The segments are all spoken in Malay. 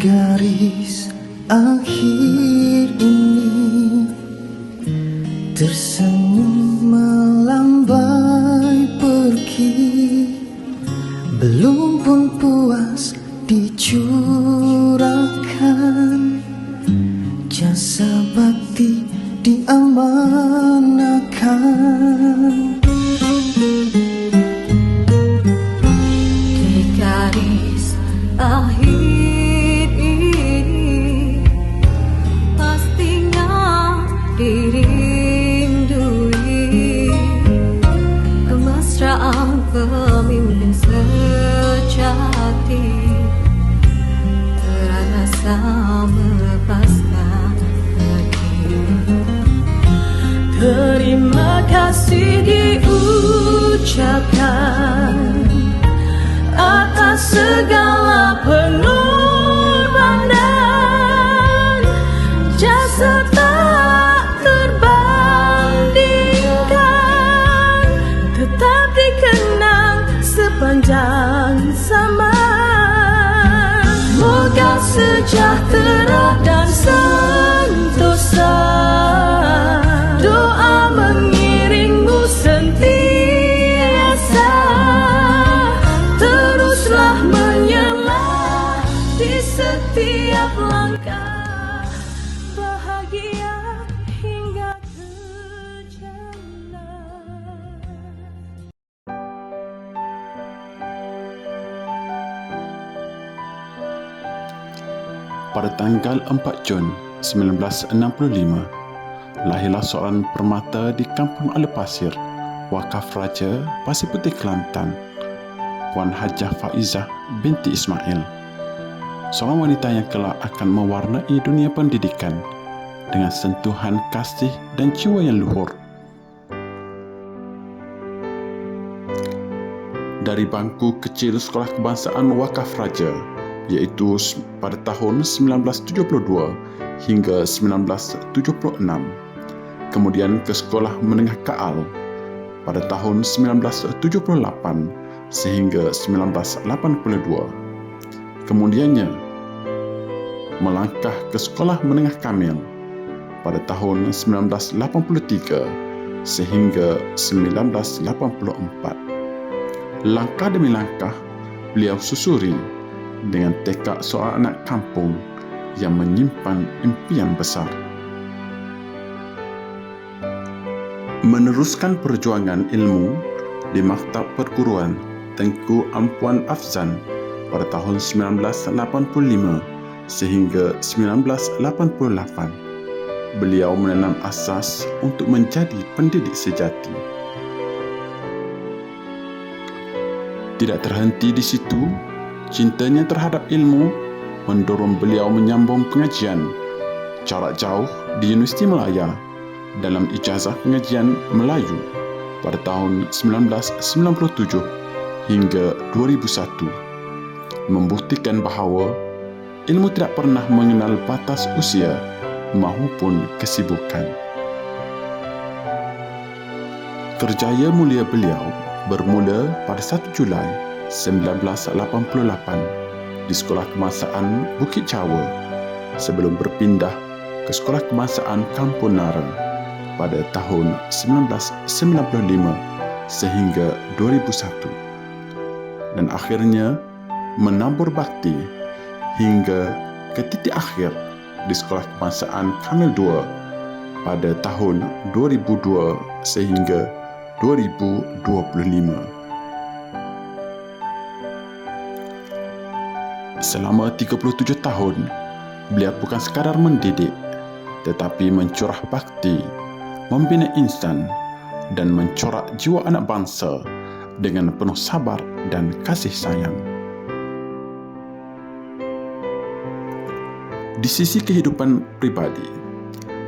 gadis akhir ini. Tersenyum melambai pergi. Belum pun puas dicurahkan. Jasa bakti diamanahkan diucapkan atas segala pengorbanan setiap langkah bahagia hingga ke Pada tanggal 4 Jun 1965, lahirlah seorang permata di Kampung Alepasir, Wakaf Raja, Pasir Putih Kelantan, Puan Hajah Faizah binti Ismail. Seorang wanita yang kelak akan mewarnai dunia pendidikan dengan sentuhan kasih dan jiwa yang luhur. Dari bangku kecil Sekolah Kebangsaan Wakaf Raja, iaitu pada tahun 1972 hingga 1976. Kemudian ke Sekolah Menengah Kaal pada tahun 1978 sehingga 1982. Kemudiannya melangkah ke Sekolah Menengah Kamil pada tahun 1983 sehingga 1984. Langkah demi langkah beliau susuri dengan tekad seorang anak kampung yang menyimpan impian besar. Meneruskan perjuangan ilmu di Maktab Perguruan Tengku Ampuan Afzan pada tahun 1985 sehingga 1988. Beliau menanam asas untuk menjadi pendidik sejati. Tidak terhenti di situ, cintanya terhadap ilmu mendorong beliau menyambung pengajian jarak jauh di Universiti Melaya dalam ijazah pengajian Melayu pada tahun 1997 hingga 2001 membuktikan bahawa ilmu tidak pernah mengenal batas usia maupun kesibukan. Kerjaya mulia beliau bermula pada 1 Julai 1988 di Sekolah Kebangsaan Bukit Jawa sebelum berpindah ke Sekolah Kebangsaan Kampung Nara pada tahun 1995 sehingga 2001 dan akhirnya menabur bakti hingga ke titik akhir di Sekolah Kebangsaan Kamil II pada tahun 2002 sehingga 2025. Selama 37 tahun, beliau bukan sekadar mendidik tetapi mencurah bakti, membina insan dan mencorak jiwa anak bangsa dengan penuh sabar dan kasih sayang. Di sisi kehidupan pribadi,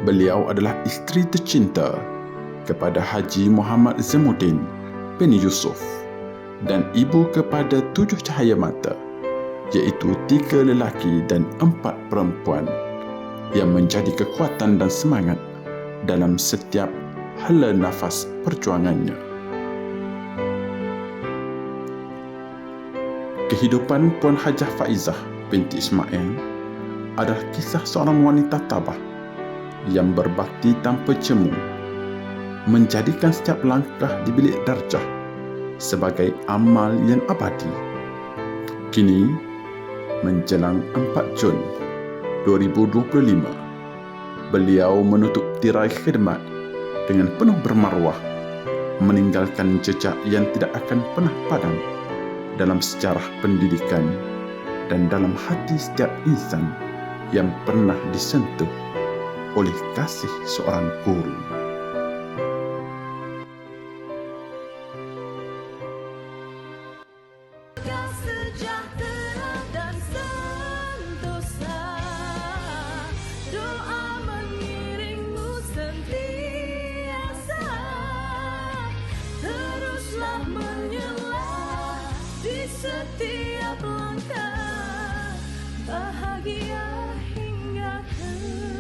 beliau adalah isteri tercinta kepada Haji Muhammad Zamuddin bin Yusuf dan ibu kepada tujuh cahaya mata iaitu tiga lelaki dan empat perempuan yang menjadi kekuatan dan semangat dalam setiap hala nafas perjuangannya. Kehidupan Puan Hajah Faizah binti Ismail adalah kisah seorang wanita tabah yang berbakti tanpa cemu, menjadikan setiap langkah di bilik darjah sebagai amal yang abadi. Kini, menjelang 4 Jun 2025, beliau menutup tirai khidmat dengan penuh bermaruah, meninggalkan jejak yang tidak akan pernah padam dalam sejarah pendidikan dan dalam hati setiap insan yang pernah disentuh oleh kasih seorang guru. Setiap langkah. Bahagia you.